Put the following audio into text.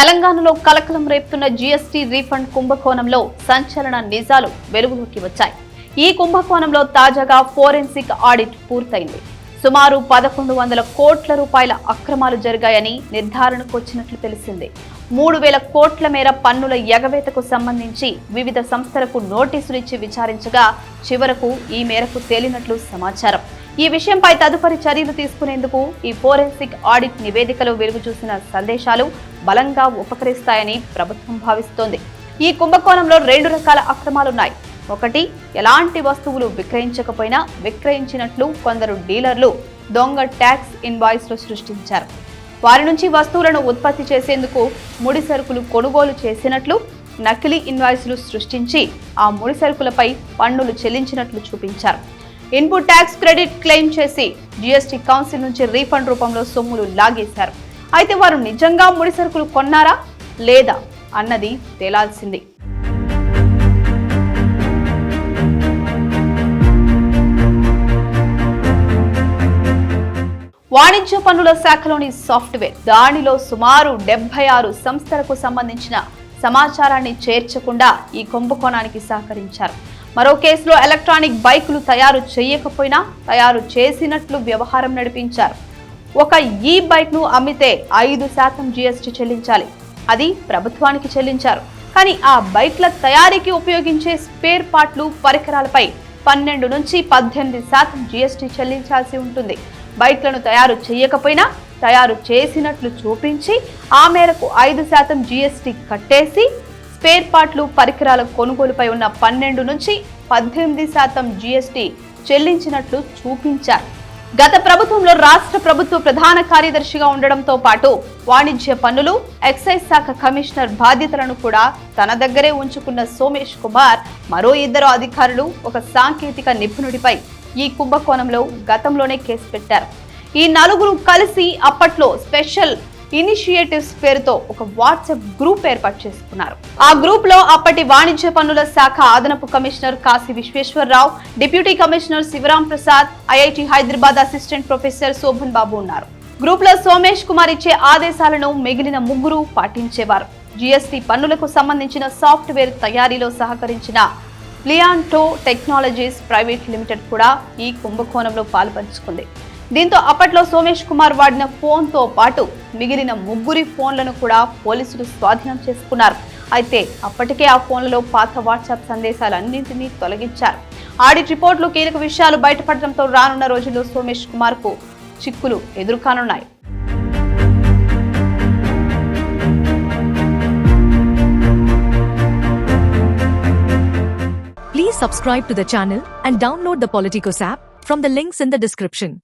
తెలంగాణలో కలకలం రేపుతున్న GST refund కుంభకోణంలో సంచలన నిజాలు వెలుగులోకి వచ్చాయి. ఈ కుంభకోణంలో తాజాగా ఫోరెన్సిక్ ఆడిట్ పూర్తయింది. సుమారు పదకొండు వందల కోట్ల రూపాయల అక్రమాలు జరిగాయని నిర్ధారణకు వచ్చినట్లు తెలిసింది. మూడు వేల కోట్ల మేర పన్నుల ఎగవేతకు సంబంధించి వివిధ సంస్థలకు నోటీసులు ఇచ్చి విచారించగా చివరకు ఈ మేరకు తేలినట్లు సమాచారం. ఈ విషయంపై తదుపరి చర్యలు తీసుకునేందుకు ఈ ఫోరెన్సిక్ ఆడిట్ నివేదికలో వెలుగు చూసిన సందేశాలు బలంగా ఉపకరిస్తాయని ప్రభుత్వం భావిస్తోంది. ఈ కుంభకోణంలో రెండు రకాల అక్రమాలున్నాయి. ఒకటి ఎలాంటి వస్తువులు విక్రయించకపోయినా విక్రయించినట్లు కొందరు డీలర్లు దొంగ ట్యాక్స్ ఇన్వాయిస్లు సృష్టించారు. వారి నుంచి వస్తువులను ఉత్పత్తి చేసేందుకు ముడి సరుకులు కొనుగోలు చేసినట్లు నకిలీ ఇన్వాయిస్లు సృష్టించి ఆ ముడి సరుకులపై పన్నులు చెల్లించినట్లు చూపించారు. ఇన్పుట్ ట్యాక్స్ క్రెడిట్ క్లెయిమ్ చేసి జీఎస్టీ కౌన్సిల్ నుంచి రీఫండ్ రూపంలో సొమ్ములు లాగేశారు. అయితే వారు నిజంగా ముడి సరుకులు కొన్నారా లేదా అన్నది తేలాల్సింది. వాణిజ్య పన్నుల శాఖలోని సాఫ్ట్వేర్ దానిలో సుమారు డెబ్బై ఆరు సంస్థలకు సంబంధించిన సమాచారాన్ని చేర్చకుండా ఈ కుంభకోణానికి సహకరించారు. మరో కేసులో ఎలక్ట్రానిక్ బైకులు తయారు చేయకపోయినా తయారు చేసినట్లు వ్యవహారం నడిపించారు. ఒక ఈ బైక్ను అమ్మితే ఐదు శాతం జీఎస్టీ చెల్లించాలి. అది ప్రభుత్వానికి చెల్లించారు. కానీ ఆ బైక్ల తయారీకి ఉపయోగించే స్పేర్ పార్ట్లు పరికరాలపై పన్నెండు నుంచి పద్దెనిమిది శాతం జీఎస్టీ చెల్లించాల్సి ఉంటుంది. బైక్లను తయారు చేయకపోయినా తయారు చేసినట్లు చూపించి ఆ మేరకు ఐదు శాతం జీఎస్టీ కట్టేసి స్పేర్ పార్ట్లు పరికరాల కొనుగోలుపై ఉన్న పన్నెండు నుంచి పద్దెనిమిది శాతం జీఎస్టీ చెల్లించినట్లు చూపించారు. గత ప్రభుత్వంలో రాష్ట్ర ప్రభుత్వ ప్రధాన కార్యదర్శిగా ఉండడంతో పాటు వాణిజ్య పన్నులు ఎక్సైజ్ శాఖ కమిషనర్ బాధ్యతలను కూడా తన దగ్గరే ఉంచుకున్న సోమేష్ కుమార్ మరో ఇద్దరు అధికారులు ఒక సాంకేతిక నిపుణుడిపై ఈ కుంభకోణంలో గతంలోనే కేసు పెట్టారు. ఈ నలుగురు కలిసి అప్పట్లో స్పెషల్ ఇనిషియేటివ్స్ పేరుతో ఒక వాట్సాప్ గ్రూప్ ఏర్పాటు చేసుకున్నారు. ఆ గ్రూప్లో అప్పటి వాణిజ్య పన్నుల శాఖ అదనపు commissioner Kasi Visweswararao deputy commissioner Sivaram Prasad IIT Hyderabad assistant professor Sobhan Babu ఉన్నారు. గ్రూప్లో సోమేష్ కుమార్ ఇచ్చే ఆదేశాలను మిగిలిన ముగ్గురు పాటించేవారు. జీఎస్టీ పన్నులకు సంబంధించిన సాఫ్ట్వేర్ తయారీలో సహకరించిన ప్లియాంటో టెక్నాలజీస్ ప్రైవేట్ లిమిటెడ్ కూడా ఈ కుంభకోణంలో పాల్పంచుకుంది. దీంతో అప్పట్లో సోమేష్ కుమార్ వాడిన ఫోన్తో పాటు మిగిలిన ముగ్గురి ఫోన్లను కూడా పోలీసులు స్వాధీనం చేసుకున్నారు. అయితే అప్పటికే ఆ ఫోన్లలో పాత వాట్సాప్ సందేశాలన్నింటినీ తొలగించారు. ఆడిట్ రిపోర్టులు కీలక విషయాలు బయటపడడంతో రానున్న రోజుల్లో సోమేష్ కుమార్కు చిక్కులు ఎదురుకానున్నాయి. Please subscribe to the channel and download the Politicos app from the links in the description.